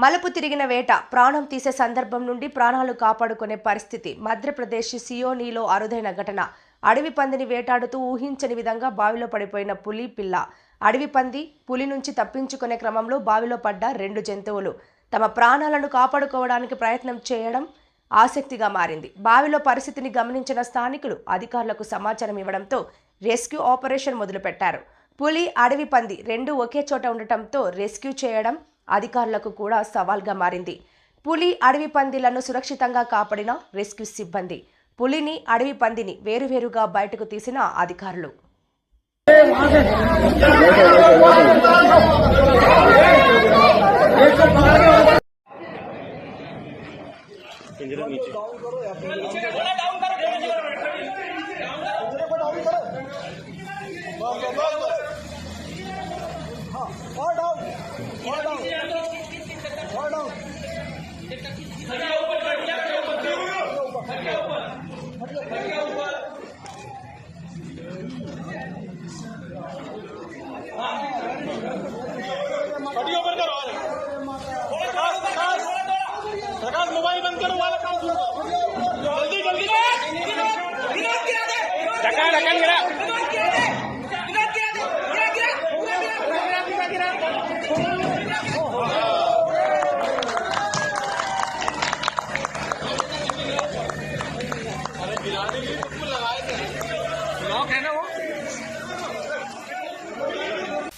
మలుపు తిరిగిన వేట ప్రాణం తీసే సందర్భం నుండి ప్రాణాలు కాపాడుకునే పరిస్థితి. మధ్యప్రదేశ్ సియోనీలో అరుదైన ఘటన. అడవి పందిని వేటాడుతూ ఊహించని విధంగా బావిలో పడిపోయిన పులి పిల్ల. అడవి పంది పులి నుంచి తప్పించుకునే క్రమంలో బావిలో పడ్డ రెండు జంతువులు. తమ ప్రాణాలను కాపాడుకోవడానికి ప్రయత్నం చేయడం ఆసక్తిగా మారింది. బావిలో పరిస్థితిని గమనించిన స్థానికులు అధికారులకు సమాచారం ఇవ్వడంతో రెస్క్యూ ఆపరేషన్ మొదలుపెట్టారు. పులి అడవి పంది రెండు ఒకే చోట ఉండటంతో రెస్క్యూ చేయడం అధికారులకు కూడా సవాల్గా మారింది పులి అడవి పందిలను సురక్షితంగా కాపాడిన రెస్క్యూ సిబ్బంది పులిని అడవి పందిని వేరువేరుగా బయటకు తీసిన అధికారులు पिंजरे नीचे audio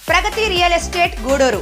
Pragati real estate Gudur.